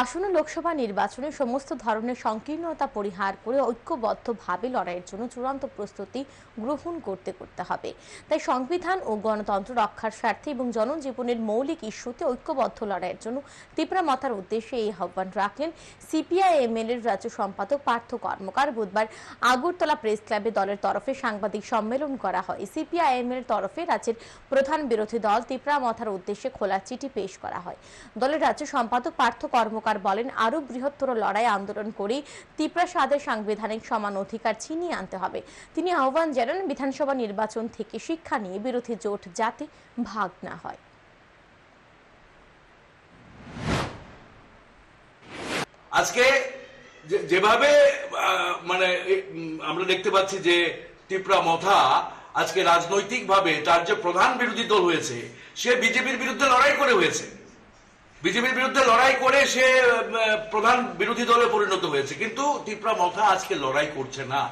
আসন্ন লোকসভা নির্বাচনে সমস্ত ধরনের সংকীর্ণতা পরিহার করে ঐক্যবদ্ধভাবে লড়াইয়ের জন্য চূড়ান্ত প্রস্তুতি গ্রহণ করতে করতে হবে। তাই সংবিধান ও গণতন্ত্র রক্ষার স্বার্থে এবং জনজীবনের মৌলিক ইস্যুতে ঐক্যবদ্ধ লড়াইয়ের জন্য তীব্রা মাথার উদ্দেশ্যে এই আহ্বান রাখলেন সিপিআইএমএল এর রাজ্য সম্পাদক, পার্থ কর্মকার। বুধবার আগরতলা প্রেস ক্লাবে দলের তরফে সাংবাদিক সম্মেলন করা হয়। সিপিআইএমএল এর তরফে রাজ্যের প্রধান বিরোধী দল তীব্রা মাথার উদ্দেশ্যে খোলা চিঠি পেশ করা হয়। দলের রাজ্য সম্পাদক, পার্থ কর্মকার বলেন আরও বৃহত্তর লড়াই আন্দোলন করে স্বাদের সাংবিধানিক সমান অধিকার ছিনিয়ে আনতে হবে। তিনি আহ্বান জানান, বিধানসভা নির্বাচন থেকে শিক্ষা নিয়ে বিরোধী জোট যাতে ভাগ না হয়। আজকে যেভাবে মানে আমরা দেখতে পাচ্ছি যে ত্রিপুরা মথা আজকে রাজনৈতিকভাবে তার যে প্রধান বিরোধী দল হয়েছে, সে বিজেপির বিরুদ্ধে লড়াই করে হয়েছে। বিজেপির বিরুদ্ধে লড়াই করে সে প্রধান বিরোধী দলে পরিণত হয়েছে। কিন্তু ত্রিপুরা মথা আজকে লড়াই করছে না।